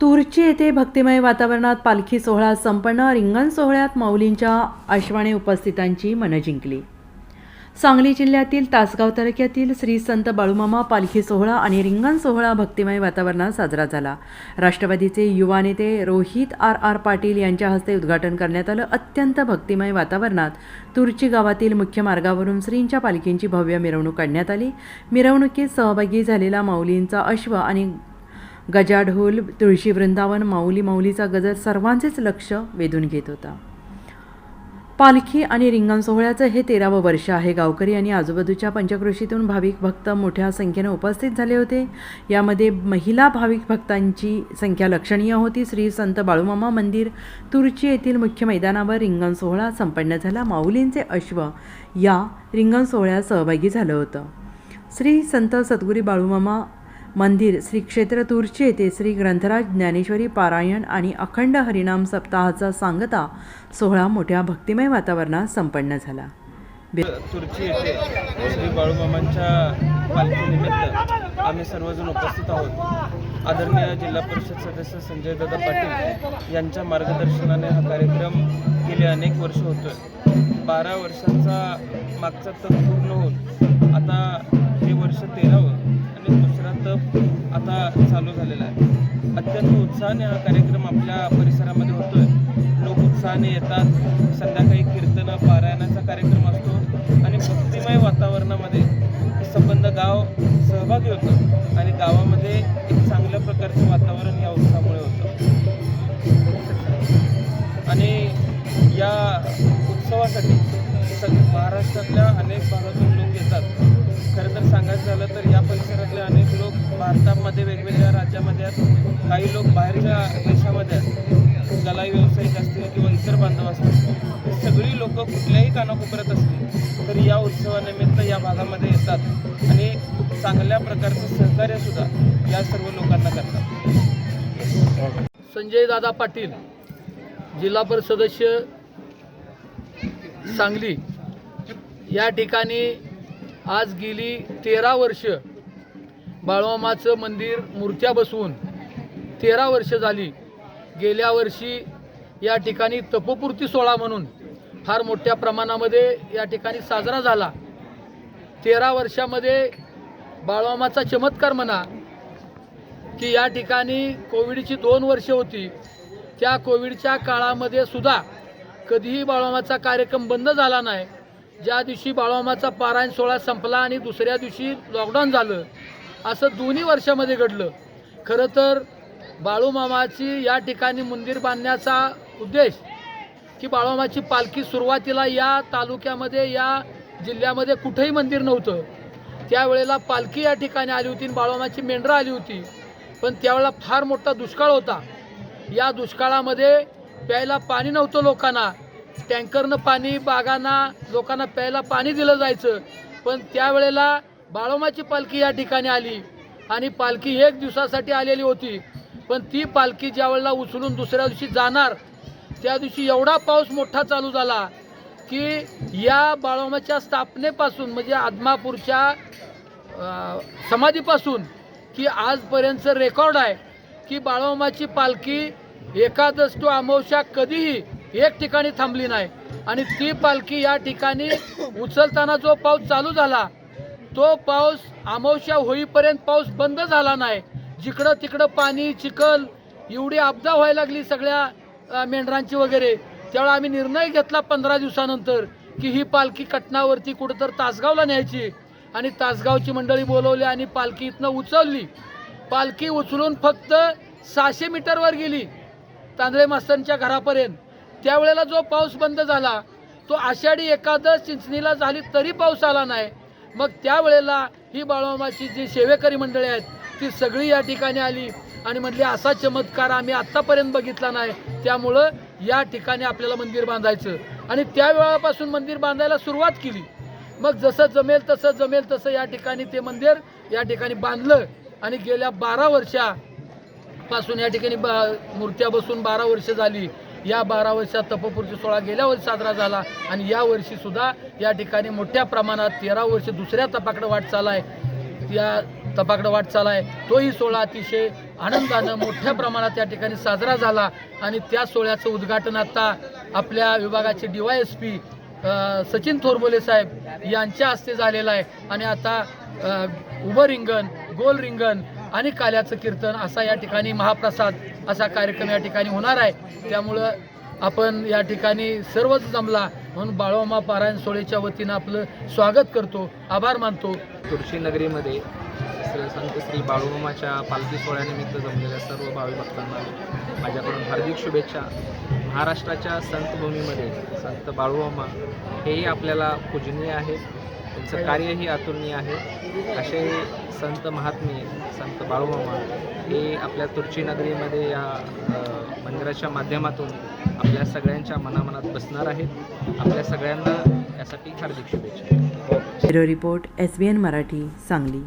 तुर्ची येथे भक्तिमय वातावरणात पालखी सोहळा संपन्न रिंगण सोहळ्यात माऊलींच्या आश्वाने उपस्थितांची मनं जिंकली. सांगली जिल्ह्यातील तासगाव तालुक्यातील श्री संत बाळूमामा पालखी सोहळा आणि रिंगण सोहळा भक्तिमय वातावरणात साजरा झाला. राष्ट्रवादीचे युवा नेते रोहित आर आर पाटील यांच्या हस्ते उद्घाटन करण्यात आलं. अत्यंत भक्तिमय वातावरणात तुरची गावातील मुख्य मार्गावरून श्रींच्या पालखींची भव्य मिरवणूक काढण्यात आली. मिरवणुकीत सहभागी झालेला माऊलींचा अश्व आणि गजाढोल तुळशी वृंदावन माऊली माऊलीचा गजर सर्वांचेच लक्ष वेधून घेत होता. पालखी आणि रिंगण सोहळ्याचं हे तेरावं वर्ष आहे. गावकरी आणि आजूबाजूच्या पंचकृषीतून भाविक भक्त मोठ्या संख्येनं उपस्थित झाले होते. यामध्ये महिला भाविक भक्तांची संख्या लक्षणीय होती. श्री संत बाळूमामा मंदिर तुर्ची येथील मुख्य मैदानावर रिंगण सोहळा संपन्न झाला. माऊलींचे अश्व या रिंगण सोहळ्यात सहभागी झालं होतं. श्री संत सद्गुरी बाळूमामा मंदिर श्री क्षेत्र तुर्ची येथे श्री ग्रंथराज ज्ञानेश्वरी पारायण आणि अखंड हरिनाम सप्ताहाचा सांगता सोहळा मोठ्या भक्तिमय वातावरणात संपन्न झाला. तुर्ची येथे श्री बाळूमामांच्या पालखीनिमित्त आम्ही सर्वजण उपस्थित आहोत. आदरणीय जिल्हा परिषद सदस्य संजय दादा पाटील यांच्या मार्गदर्शनाने हा कार्यक्रम गेले अनेक वर्ष होतोय. बारा वर्षांचा मागचा तप पूर्ण होऊन आता हे वर्ष तेरावं. चालू झालेला आहे. अत्यंत उत्साहाने हा कार्यक्रम आपल्या परिसरामध्ये होतोय. लोक उत्साहाने येतात. संध्याकाळी कीर्तनं पारायणाचा कार्यक्रम असतो. आणि भक्तिमय वातावरणामध्ये हे संबंध गाव सहभागी होतं. आणि गावामध्ये एक चांगल्या प्रकारचं वातावरण या उत्साहामुळे होतं. आणि या उत्सवासाठी सग महाराष्ट्रातल्या अनेक भागातून लोक येतात. खरं तर सांगायचं झालं तर या परिसरातले अनेक लोक भारतामध्ये वेगवेगळ्या राज्यामध्ये आहेत. काही लोक बाहेरच्या देशामध्ये आहेत. गलाई व्यावसायिक असतील किंवा इतर बांधव असतील. हे सगळी लोक कुठल्याही कानाकोपऱ्यात असतील तर या उत्सवानिमित्त या भागामध्ये येतात आणि चांगल्या प्रकारचं सहकार्यसुद्धा या सर्व लोकांना करतात. संजय दादा पाटील जिल्हा परिषद सदस्य सांगली या ठिकाणी आज गेली तेरा वर्ष बाळवामाचं मंदिर मूर्त्या बसवून तेरा वर्ष झाली. गेल्या वर्षी या ठिकाणी तपोपूर्ती सोहळा म्हणून फार मोठ्या प्रमाणामध्ये या ठिकाणी साजरा झाला. तेरा वर्षामध्ये बाळवामाचा चमत्कार म्हणा की या ठिकाणी कोविडची दोन वर्षे होती. त्या कोविडच्या काळामध्ये सुद्धा कधीही बाळवामाचा कार्यक्रम बंद झाला नाही. ज्या दिवशी बाळोमाचा पारायण सोहळा संपला आणि दुसऱ्या दिवशी लॉकडाऊन झालं असं दोन्ही वर्षामध्ये घडलं. खरं तर बाळूमामाची या ठिकाणी मंदिर बांधण्याचा उद्देश की बाळूमाची पालखी सुरुवातीला या तालुक्यामध्ये या जिल्ह्यामध्ये कुठेही मंदिर नव्हतं. त्यावेळेला पालखी या ठिकाणी आली होती आणि बाळूमामाची मेंढरं आली होती. पण त्यावेळेला फार मोठा दुष्काळ होता. या दुष्काळामध्ये प्यायला पाणी नव्हतं लोकांना. टँकरनं पाणी बागांना लोकांना प्यायला पाणी दिलं जायचं. पण त्यावेळेला बाळोमाची पालखी या ठिकाणी आली. आणि पालखी एक दिवसासाठी आलेली होती. पण ती पालखी ज्या वेळेला उचलून दुसऱ्या दिवशी जाणार त्या दिवशी एवढा पाऊस मोठा चालू झाला की या बाळोमाच्या स्थापनेपासून म्हणजे आदमापूरच्या समाधीपासून की आजपर्यंतचं रेकॉर्ड आहे की बाळोमाची पालखी एकादश टू अमावस्या कधीही एक ठिकाणी थांबली नाही. आणि ती पालखी या ठिकाणी उचलताना जो पाऊस चालू झाला तो पाऊस अमावश्या होईपर्यंत पाऊस बंद झाला नाही. जिकडं तिकडं पाणी चिखल एवढी आपदा व्हायला लागली सगळ्या मेंढरांची वगैरे. त्यावेळा आम्ही निर्णय घेतला पंधरा दिवसानंतर की ही पालखी कटनावरती कुठंतर तासगावला न्यायची. आणि तासगावची मंडळी बोलवली आणि पालखी इथनं उचलली. पालखी उचलून फक्त सहाशे मीटरवर गेली. तांदळे मास्तरांच्या घरापर्यंत. त्यावेळेला जो पाऊस बंद झाला तो आषाढी एकादश चिंचणीला झाली तरी पाऊस आला नाही. मग त्यावेळेला ही बाळमामाची जी सेवेकरी मंडळी आहेत ती सगळी या ठिकाणी आली आणि म्हटली असा चमत्कार आम्ही आत्तापर्यंत बघितला नाही. त्यामुळं या ठिकाणी आपल्याला मंदिर बांधायचं. आणि त्या वेळापासून मंदिर बांधायला सुरुवात केली. मग जसं जमेल तसं जमेल तसं या ठिकाणी ते मंदिर या ठिकाणी बांधलं आणि गेल्या बारा वर्षापासून या ठिकाणी बा मूर्त्या बसून बारा वर्ष झाली. या बारा वर्षात तपोपूर्ती सोहळा गेल्या वर्षी साजरा झाला आणि या वर्षी सुद्धा या ठिकाणी मोठ्या प्रमाणात तेरा वर्ष दुसऱ्या तपाकडं वाटचाल आहे या तपाकडं वाटचाल आहे तोही सोहळा अतिशय आनंदानं मोठ्या प्रमाणात त्या ठिकाणी साजरा झाला आणि त्या सोहळ्याचं उद्घाटन आता आपल्या विभागाचे D Y S P Sachin Thorbole साहेब यांच्या हस्ते झालेलं आहे. आणि आता उभं रिंगण गोल रिंगण आणि काल्याचं कीर्तन असा या ठिकाणी महाप्रसाद असा कार्यक्रम या ठिकाणी होणार आहे. त्यामुळं आपण या ठिकाणी सर्वच जमला म्हणून बाळोमा पारायण सोळेच्या वतीनं आपलं स्वागत करतो. आभार मानतो. तुळशी नगरीमध्ये संत श्री बाळूमामाच्या पालखी सोहळ्यानिमित्त जमलेल्या सर्व भावी भक्तांना माझ्याकडून हार्दिक शुभेच्छा. महाराष्ट्राच्या संतभूमीमध्ये संत बाळूमा हेही आपल्याला पूजनीय आहेत. त्यांचं कार्यही अतुलनीय आहे. असे संत महात्मे संत बाळूमामा हे आपल्या तुळशी नगरीमध्ये या मंदिराच्या माध्यमातून आपल्या सगळ्यांच्या मनामनात बसणार आहेत. आपल्या सगळ्यांना यासाठी हार्दिक शुभेच्छा. Report S B N Marathi Sangli.